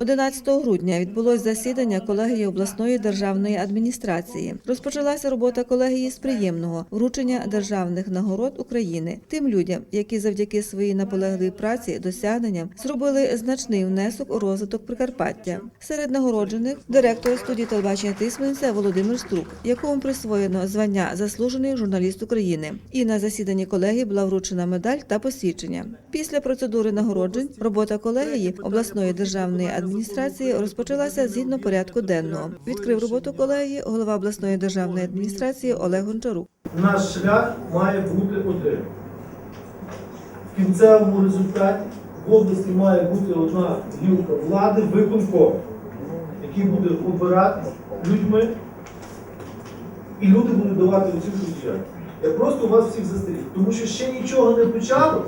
11 грудня відбулось засідання колегії обласної державної адміністрації. Розпочалася робота колегії з приємного вручення державних нагород України тим людям, які завдяки своїй наполегливій праці досягненням зробили значний внесок у розвиток Прикарпаття. Серед нагороджених директор студії телебачення Тисменця Володимир Струк, якому присвоєно звання заслужений журналіст України. І на засіданні колегії була вручена медаль та посвідчення. Після процедури нагороджень робота колегії обласної державної адміністрації розпочалася згідно порядку денного. Відкрив роботу колегії голова обласної державної адміністрації Олег Гончарук. Наш шлях має бути один. В кінцевому результаті в області має бути одна гілка влади, виконком, який буде обирати людьми, і люди будуть давати оцінку діяльності. Я просто вас всіх застеріг, тому що ще нічого не почало,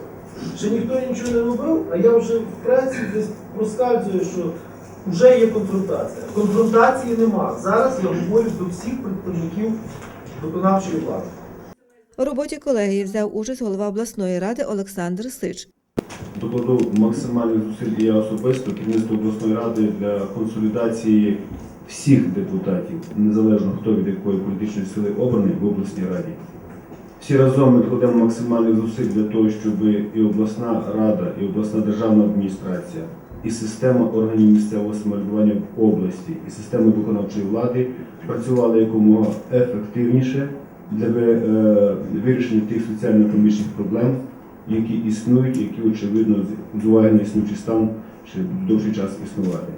ще ніхто нічого не робив, а я вже вкратці десь проскальзую, що вже є конфронтація. Конфронтації нема. Зараз я говорю до всіх представників виконавчої влади. У роботі колегії взяв участь голова обласної ради Олександр Сич. Докладу максимальних зусиль і я особисто керівництво обласної ради для консолідації всіх депутатів, незалежно хто від якої політичної сили обраний в обласній раді. Всі разом ми докладемо максимальних зусиль для того, щоб і обласна рада, і обласна державна адміністрація, і система органів місцевого самоврядування в області, і система виконавчої влади працювали якомога ефективніше для е, вирішення тих соціально-економічних проблем, які існують, які очевидно з- на існуючий стан ще довший час існувати.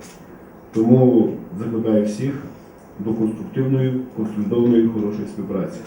Тому закликаю всіх до конструктивної, консолідованої, хорошої співпраці.